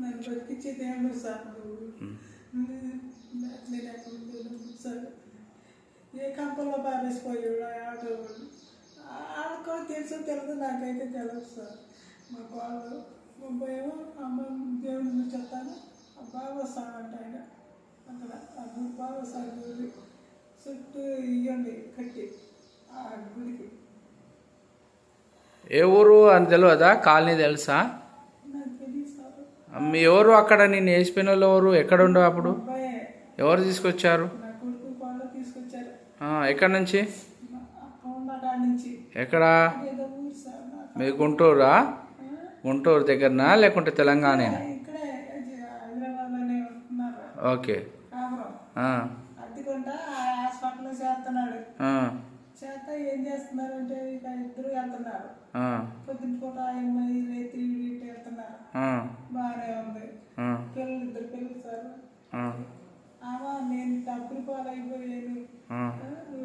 నన్ను ఏమో సార్ నువ్వు. సార్ ఏ కంపంలో పారేసిపోయాడు ఆ ఆటో వాడు. ఆడుకో తెలుసు తెలుసు నాకైతే తెలియదు సార్. మా వాళ్ళు మా భయం అమ్మ దేవుడిని చెప్తాను. ఆ బాగా వస్తాడంట ఆయన. అక్కడ గుడి బాగా వస్తాడు గుడి చుట్టూ ఇవ్వండి కట్టి ఆ గుడికి. ఏ ఊరు అని తెలియదా కాలనీ తెలుసా నాకు తెలియదు సార్ మీ ఎవరు అక్కడ నేను వేసిపోయిన వాళ్ళు ఎవరు? ఎక్కడ ఉండవు అప్పుడు? ఎవరు తీసుకొచ్చారు? ఎక్కడి నుంచి? ఎక్కడ? మీ గుంటూరా? గుంటూరు దగ్గరనా? లేకుంటే తెలంగాణనా? ఉంటున్నారు ఓకే చేత ఏం చేస్తున్నారంటే ఇక ఇద్దరు వెళ్తున్నారు. పొద్దున పూట బాగానే ఉంది. పిల్లలు ఇద్దరు పిల్లలు సార్. ఆమా నేను డబ్బులు పాలైపోయాను.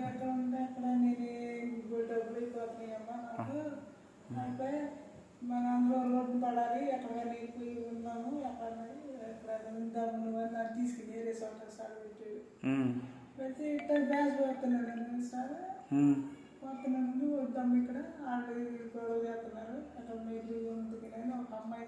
ఎక్కడ ఉంటే అక్కడ? నేను ఇప్పుడు డబ్బులు అయిపోతున్నాయమ్మా నాకు. అంటే మన అందరూ రోడ్డు పడాలి ఎక్కడికైనా వెళ్ళిపోయి ఉన్నాము ఎక్కడ ఎక్కడ ఉందాము నువ్వు నాకు తీసుకుని వేరే చోట సార్ పెట్టాడు ఉమ్, పెడితే ఇట్లా బ్యాస్ పోతున్నాను నేను సార్. వద్దాము ఇక్కడ. వాళ్ళు గొడవ చేస్తున్నారు. అక్కడ మీరు ఒక అమ్మాయి